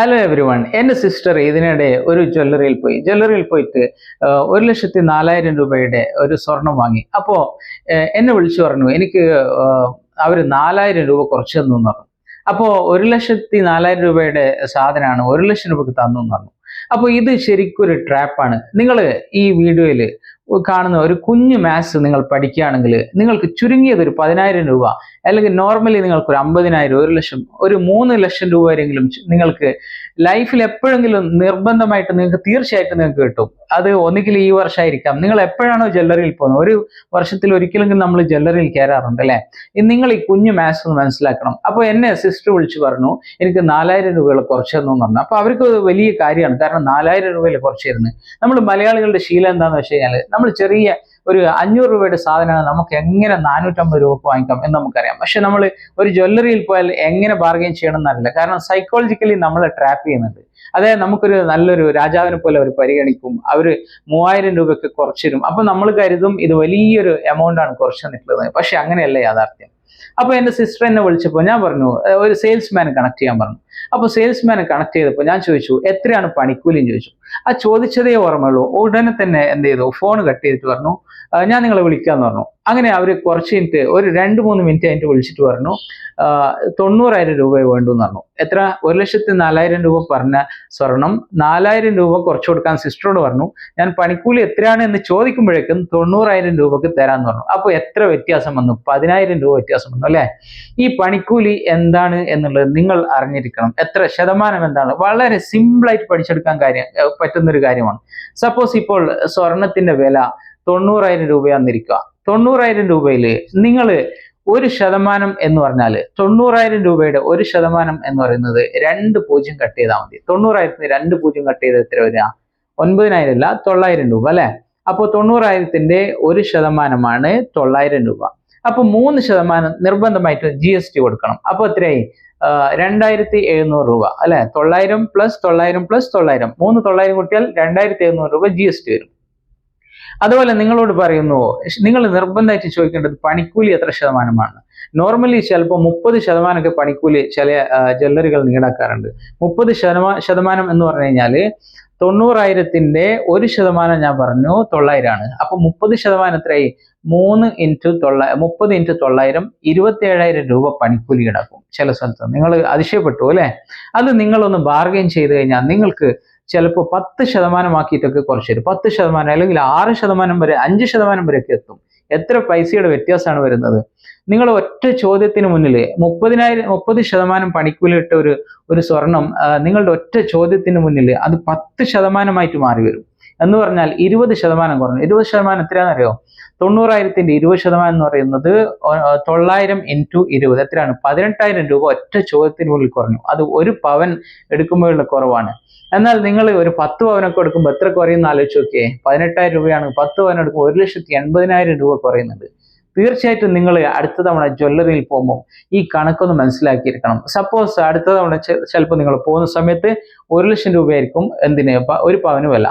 Hello everyone എന്റെ sister ഇതിനിടെ ഒരു ജ്വല്ലറിയിൽ പോയി. ജ്വല്ലറിയിൽ പോയിട്ട് ഒരു ലക്ഷത്തി നാലായിരം രൂപയുടെ ഒരു സ്വർണം വാങ്ങി. അപ്പോൾ എന്നെ വിളിച്ചു പറഞ്ഞു എനിക്ക് അവർ നാലായിരം രൂപ കുറച്ച് തന്നു എന്ന് പറഞ്ഞു. അപ്പോൾ ഒരു ലക്ഷത്തി നാലായിരം രൂപയുടെ സാധനമാണ് ഒരു ലക്ഷം രൂപക്ക് തന്നു എന്ന് പറഞ്ഞു. അപ്പോൾ ഇത് ശരിക്കും ഒരു ട്രാപ്പാണ് നിങ്ങൾ ഈ വീഡിയോയിൽ കാണുന്ന ഒരു കുഞ്ഞു മാത്സ് നിങ്ങൾ പഠിക്കുകയാണെങ്കിൽ നിങ്ങൾക്ക് ചുരുങ്ങിയത് ഒരു പതിനായിരം രൂപ അല്ലെങ്കിൽ നോർമലി നിങ്ങൾക്ക് ഒരു അമ്പതിനായിരം ഒരു ലക്ഷം ഒരു മൂന്ന് ലക്ഷം രൂപ വരെയെങ്കിലും നിങ്ങൾക്ക് ലൈഫിൽ എപ്പോഴെങ്കിലും നിർബന്ധമായിട്ട് നിങ്ങൾക്ക് തീർച്ചയായിട്ടും നിങ്ങൾക്ക് കിട്ടും. അത് ഒന്നുകിൽ ഈ വർഷമായിരിക്കാം നിങ്ങൾ എപ്പോഴാണോ ജ്വല്ലറിയിൽ പോകുന്നത്? ഒരു വർഷത്തിൽ ഒരിക്കലെങ്കിലും നമ്മൾ ജ്വല്ലറിയിൽ കയറാറുണ്ട് അല്ലേ? നിങ്ങൾ ഈ കുഞ്ഞു മാത്സ് ഒന്ന് മനസ്സിലാക്കണം. അപ്പോൾ എന്നെ സിസ്റ്റർ വിളിച്ചു പറഞ്ഞു എനിക്ക് നാലായിരം രൂപകൾ കുറച്ച് തന്നു പറഞ്ഞു. അപ്പോൾ അവർക്ക് വലിയ കാര്യമാണ്. കാരണം നാലായിരം രൂപയിൽ കുറച്ച് തരുന്നത് നമ്മൾ മലയാളികളുടെ ശീലം എന്താണെന്ന് വെച്ച് കഴിഞ്ഞാൽ നമ്മൾ ചെറിയ ഒരു അഞ്ഞൂറ് രൂപയുടെ സാധനമാണ് നമുക്ക് എങ്ങനെ നാനൂറ്റമ്പത് രൂപ വാങ്ങിക്കാം എന്ന് നമുക്കറിയാം. പക്ഷെ നമ്മൾ ഒരു ജ്വല്ലറിയിൽ പോയാൽ എങ്ങനെ ബാർഗെയിൻ ചെയ്യണം എന്നറിയില്ല. കാരണം സൈക്കോളജിക്കലി നമ്മളെ ട്രാപ്പ് ചെയ്യുന്നുണ്ട്. അതായത് നമുക്കൊരു നല്ലൊരു രാജാവിനെ പോലെ അവർ പരിഗണിക്കും. അവർ മൂവായിരം രൂപയ്ക്ക് കുറച്ചിരും. അപ്പൊ നമ്മൾ കരുതും ഇത് വലിയൊരു എമൗണ്ട് ആണ് കുറച്ച് തന്നിട്ടുള്ളത്. പക്ഷെ അങ്ങനെയല്ല യാഥാർത്ഥ്യം. അപ്പൊ എന്റെ സിസ്റ്റർ എന്നെ വിളിച്ചപ്പോൾ ഞാൻ പറഞ്ഞു "ഏർ ഒരു സെയിൽസ്മാനെ കണക്ട് ചെയ്യാൻ പറഞ്ഞു. അപ്പൊ സെയിൽസ്മാനെ കണക്ട് ചെയ്തപ്പോൾ ഞാൻ ചോദിച്ചു എത്രയാണ് പണിക്കൂലിയും ചോദിച്ചു. ആ ചോദിച്ചതേ ഓർമ്മയുള്ളൂ. ഉടനെ തന്നെ എന്ത് ചെയ്തു? ഫോൺ കട്ട് ചെയ്തിട്ട് പറഞ്ഞു ഞാൻ നിങ്ങളെ വിളിക്കാന്ന് പറഞ്ഞു. അങ്ങനെ അവർ കുറച്ച് മിനിറ്റ് ഒരു രണ്ട് മൂന്ന് മിനിറ്റ് കഴിഞ്ഞിട്ട് വിളിച്ചിട്ട് പറഞ്ഞു "ആ, തൊണ്ണൂറായിരം രൂപ വേണ്ടു എന്ന് പറഞ്ഞു. എത്ര? ഒരു ലക്ഷത്തി നാലായിരം രൂപ പറഞ്ഞ സ്വർണം നാലായിരം രൂപ കുറച്ച് കൊടുക്കാൻ സിസ്റ്ററോട് പറഞ്ഞു ഞാൻ പണിക്കൂലി എത്രയാണ്? എന്ന് ചോദിക്കുമ്പോഴേക്കും തൊണ്ണൂറായിരം രൂപക്ക് തരാന്ന് പറഞ്ഞു. അപ്പോൾ എത്ര വ്യത്യാസം വന്നു? പതിനായിരം രൂപ വ്യത്യാസം വന്നു അല്ലെ? ഈ പണിക്കൂലി എന്താണ് എന്നുള്ളത് നിങ്ങൾ അറിഞ്ഞിരിക്കണം. എത്ര ശതമാനം എന്താണ്? വളരെ സിമ്പിളായിട്ട് പഠിച്ചെടുക്കാൻ കാര്യം ഏർ പറ്റുന്ന ഒരു കാര്യമാണ്. സപ്പോസ് ഇപ്പോൾ സ്വർണത്തിന്റെ വില തൊണ്ണൂറായിരം രൂപയാന്നിരിക്കുക തൊണ്ണൂറായിരം രൂപയിൽ നിങ്ങൾ ഒരു ശതമാനം എന്ന് പറഞ്ഞാൽ തൊണ്ണൂറായിരം രൂപയുടെ ഒരു ശതമാനം എന്ന് പറയുന്നത് രണ്ട് പൂജ്യം കട്ട് ചെയ്താൽ മതി. തൊണ്ണൂറായിരത്തിന് രണ്ട് പൂജ്യം കട്ട് ചെയ്ത് എത്ര വരിക? ഒൻപതിനായിരം അല്ല തൊള്ളായിരം രൂപ അല്ലേ? അപ്പോൾ തൊണ്ണൂറായിരത്തിന്റെ ഒരു ശതമാനമാണ് തൊള്ളായിരം രൂപ. അപ്പൊ മൂന്ന് ശതമാനം നിർബന്ധമായിട്ട് ജി എസ് ടി കൊടുക്കണം. അപ്പൊ എത്രയായി? രണ്ടായിരത്തി എഴുന്നൂറ് രൂപ. അല്ലെ? തൊള്ളായിരം പ്ലസ് തൊള്ളായിരം പ്ലസ് തൊള്ളായിരം. മൂന്ന് തൊള്ളായിരം കൂട്ടിയാൽ രണ്ടായിരത്തി എഴുന്നൂറ് രൂപ ജി എസ് ടി വരും. അതുപോലെ നിങ്ങളോട് പറയുന്നു നിങ്ങൾ നിർബന്ധമായിട്ട് ചോദിക്കേണ്ടത് പണിക്കൂലി എത്ര ശതമാനമാണ്? നോർമലി ചിലപ്പോൾ മുപ്പത് ശതമാനമൊക്കെ പണിക്കൂലി ചില ജ്വല്ലറികൾ നീടാക്കാറുണ്ട് മുപ്പത് ശതമാ ശതമാനം എന്ന് പറഞ്ഞു കഴിഞ്ഞാൽ തൊണ്ണൂറായിരത്തിന്റെ ഒരു ശതമാനം ഞാൻ പറഞ്ഞു തൊള്ളായിരമാണ് അപ്പൊ മുപ്പത് ശതമാനം എത്രയായി? മൂന്ന് ഇന്റു തൊള്ള മുപ്പത് ഇന്റു തൊള്ളായിരം ഇരുപത്തി ഏഴായിരം രൂപ പണിക്കൂലി കിടക്കും ചില സ്ഥലത്ത്. നിങ്ങൾ അതിശയപ്പെട്ടു അല്ലെ? അത് നിങ്ങളൊന്ന് ബാർഗെയിൻ ചെയ്ത് കഴിഞ്ഞാൽ നിങ്ങൾക്ക് ചിലപ്പോൾ പത്ത് ശതമാനമാക്കിയിട്ടൊക്കെ കുറച്ച് തരും പത്ത് ശതമാനം അല്ലെങ്കിൽ ആറ് ശതമാനം വരെ അഞ്ച് ശതമാനം വരെയൊക്കെ എത്തും. എത്ര പൈസയുടെ വ്യത്യാസമാണ് വരുന്നത്? നിങ്ങൾ ഒറ്റ ചോദ്യത്തിന് മുന്നിൽ മുപ്പതിനായിരം മുപ്പത് ശതമാനം പണിക്കൂലിട്ട ഒരു ഒരു സ്വർണം നിങ്ങളുടെ ഒറ്റ ചോദ്യത്തിന് മുന്നിൽ അത് പത്ത് ശതമാനമായിട്ട് മാറി വരും. എന്ന് പറഞ്ഞാൽ ഇരുപത് ശതമാനം കുറഞ്ഞു. ഇരുപത് ശതമാനം എത്രയാണെന്ന് അറിയോ? തൊണ്ണൂറായിരത്തിന്റെ ഇരുപത് ശതമാനം എന്ന് പറയുന്നത് തൊള്ളായിരം ഇന്റു ഇരുപത്. എത്രയാണ്? പതിനെട്ടായിരം രൂപ ഒറ്റ ചോദ്യത്തിനുള്ളിൽ കുറഞ്ഞു. അത് ഒരു പവൻ എടുക്കുമ്പോഴുള്ള കുറവാണ്. എന്നാൽ നിങ്ങൾ ഒരു പത്ത് പവനൊക്കെ എടുക്കുമ്പോൾ എത്ര കുറയുന്ന ആലോചിച്ച് നോക്കിയേ. പതിനെട്ടായിരം രൂപയാണ് പത്ത് പവൻ എടുക്കുമ്പോൾ ഒരു ലക്ഷത്തി എൺപതിനായിരം രൂപ കുറയുന്നുണ്ട് തീർച്ചയായിട്ടും നിങ്ങൾ അടുത്ത തവണ ജ്വല്ലറിയിൽ പോകുമ്പോൾ ഈ കണക്കൊന്ന് മനസ്സിലാക്കിയിരിക്കണം. സപ്പോസ് അടുത്ത തവണ ചിലപ്പോൾ നിങ്ങൾ പോകുന്ന സമയത്ത് ഒരു ലക്ഷം രൂപയായിരിക്കും എന്തിന്? ഒരു പവന് വില.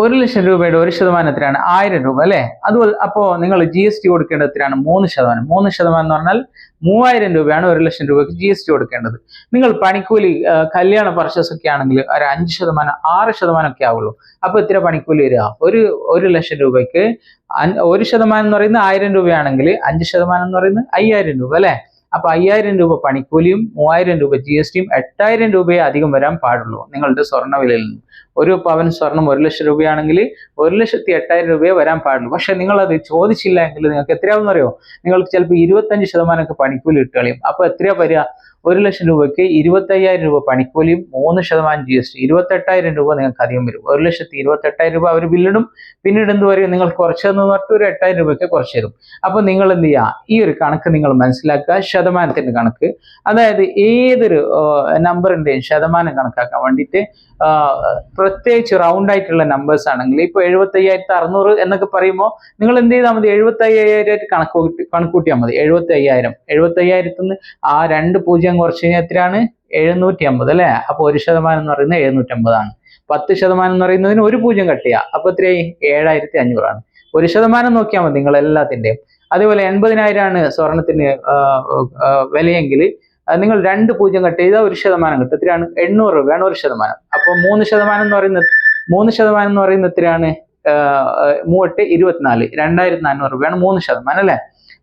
ഒരു ലക്ഷം രൂപയുടെ ഒരു ശതമാനം എത്രയാണ് ആയിരം രൂപ അല്ലേ? അതുപോലെ അപ്പോൾ നിങ്ങൾ ജി എസ് ടി കൊടുക്കേണ്ടത് എത്രയാണ് മൂന്ന് ശതമാനം. മൂന്ന് ശതമാനം എന്ന് പറഞ്ഞാൽ മൂവായിരം രൂപയാണ് ഒരു ലക്ഷം രൂപയ്ക്ക് ജി എസ് ടി കൊടുക്കേണ്ടത്. നിങ്ങൾ പണിക്കൂലി കല്യാണ പർച്ചേസ് ഒക്കെ ആണെങ്കിൽ ഒരു അഞ്ച് ശതമാനം ആറ് ശതമാനം ഒക്കെ ആവുള്ളൂ. അപ്പോൾ ഇത്ര പണിക്കൂലി വരിക? ഒരു ഒരു ലക്ഷം രൂപയ്ക്ക് ഒരു ശതമാനം എന്ന് പറയുന്നത് ആയിരം രൂപയാണെങ്കിൽ അഞ്ച് ശതമാനം എന്ന് പറയുന്നത് അയ്യായിരം രൂപ അല്ലെ? അപ്പൊ അയ്യായിരം രൂപ പണിക്കൂലിയും മൂവായിരം രൂപ ജി എസ് ടിയും എട്ടായിരം രൂപയെ അധികം വരാൻ പാടുള്ളൂ. നിങ്ങളുടെ സ്വർണ വിലയിൽ നിന്ന്. ഒരു പവൻ സ്വർണം ഒരു ലക്ഷം രൂപയാണെങ്കിൽ ഒരു ലക്ഷത്തി എട്ടായിരം രൂപയെ വരാൻ പാടുള്ളൂ. പക്ഷെ നിങ്ങൾ അത് ചോദിച്ചില്ല എങ്കിൽ നിങ്ങൾക്ക് എത്രയാവുന്ന അറിയോ നിങ്ങൾക്ക് ചിലപ്പോൾ ഇരുപത്തഞ്ച് ശതമാനമൊക്കെ പണിക്കൂലി ഇട്ടുകളയും അപ്പൊ എത്രയാ വരിക? ഒരു ലക്ഷം രൂപയ്ക്ക് ഇരുപത്തയ്യായിരം രൂപ പണിക്കൂലിയും മൂന്ന് ശതമാനം ജി എസ് ടി ഇരുപത്തെട്ടായിരം രൂപ നിങ്ങൾക്ക് അധികം വരും. ഒരു ലക്ഷത്തി ഇരുപത്തെട്ടായിരം രൂപ അവർ ബില്ലിടും. പിന്നീട് എന്ത് പറയും? നിങ്ങൾ കുറച്ച് തന്നു പറഞ്ഞിട്ട് ഒരു എട്ടായിരം രൂപയ്ക്ക് കുറച്ച് തരും. അപ്പൊ നിങ്ങൾ എന്ത് ചെയ്യുക? ഈ ഒരു കണക്ക് നിങ്ങൾ മനസ്സിലാക്കുക. ശതമാനത്തിന്റെ കണക്ക്. അതായത് ഏതൊരു നമ്പറിന്റെയും ശതമാനം കണക്കാക്കാൻ വേണ്ടിയിട്ട് പ്രത്യേകിച്ച് റൗണ്ട് ആയിട്ടുള്ള നമ്പേഴ്സ് ആണെങ്കിൽ ഇപ്പൊ എഴുപത്തി അയ്യായിരത്തി അറുന്നൂറ് എന്നൊക്കെ പറയുമ്പോൾ നിങ്ങൾ എന്ത് ചെയ്താൽ മതി? എഴുപത്തി അയ്യായിരമായിട്ട് കണക്ക് കൂട്ടി കണക്കൂട്ടിയാൽ മതി. എഴുപത്തി അയ്യായിരം എഴുപത്തി അയ്യായിരത്തിൽ നിന്ന് ആ രണ്ട് പൂജ്യം കുറച്ച് കഴിഞ്ഞാൽ എത്രയാണ്? എഴുന്നൂറ്റി അമ്പത് അല്ലെ? അപ്പൊ ഒരു ശതമാനം എന്ന് പറയുന്നത് എഴുന്നൂറ്റി അമ്പതാണ് പത്ത് ശതമാനം എന്ന് പറയുന്നതിന് ഒരു പൂജ്യം കട്ട് അപ്പൊ എത്രയായി? ഏഴായിരത്തി അഞ്ഞൂറാണ് ഒരു ശതമാനം നോക്കിയാൽ മതി നിങ്ങൾ എല്ലാത്തിന്റെയും. അതേപോലെ എൺപതിനായിരമാണ് സ്വർണത്തിന് വിലയെങ്കിൽ നിങ്ങൾ രണ്ട് പൂജ്യം കട്ട് ചെയ്താൽ ഒരു ശതമാനം കിട്ടും. എത്രയാണ്? എണ്ണൂറ് രൂപയാണ് ഒരു ശതമാനം. അപ്പോൾ മൂന്ന് ശതമാനം എന്ന് പറയുന്നത് മൂന്ന് ശതമാനം എന്ന് പറയുന്നത് എത്രയാണ്? മൂവെട്ട് ഇരുപത്തിനാല്. രണ്ടായിരത്തി നാനൂറ് രൂപയാണ് മൂന്ന് ശതമാനം അല്ലെ?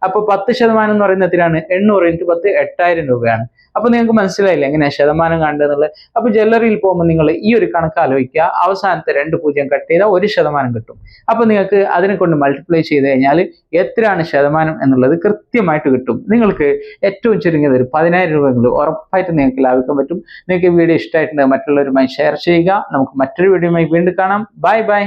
അപ്പൊ പത്ത് ശതമാനം എന്ന് പറയുന്നത് എത്രയാണ്? എണ്ണൂറ് ഇന്റു പത്ത് എട്ടായിരം രൂപയാണ്. അപ്പൊ നിങ്ങൾക്ക് മനസ്സിലായില്ല എങ്ങനെയാ ശതമാനം കണ്ടെന്നുള്ളത് അപ്പൊ ജ്വല്ലറിയിൽ പോകുമ്പോൾ നിങ്ങൾ ഈ ഒരു കണക്ക് ആലോചിക്കുക. അവസാനത്തെ രണ്ട് പൂജ്യം കട്ട് ചെയ്താൽ ഒരു ശതമാനം കിട്ടും. അപ്പൊ നിങ്ങൾക്ക് അതിനെ കൊണ്ട് മൾട്ടിപ്ലൈ ചെയ്ത് കഴിഞ്ഞാൽ എത്രയാണ് ശതമാനം എന്നുള്ളത് കൃത്യമായിട്ട് കിട്ടും. നിങ്ങൾക്ക് ഏറ്റവും ചുരുങ്ങിയത് ഒരു പതിനായിരം രൂപയെങ്കിലും ഉറപ്പായിട്ട് നിങ്ങൾക്ക് ലാഭിക്കാൻ പറ്റും. നിങ്ങൾക്ക് വീഡിയോ ഇഷ്ടമായിട്ടുണ്ടെങ്കിൽ മറ്റുള്ളവരുമായി ഷെയർ ചെയ്യുക. നമുക്ക് മറ്റൊരു വീഡിയോയുമായി വീണ്ടും കാണാം. Bye bye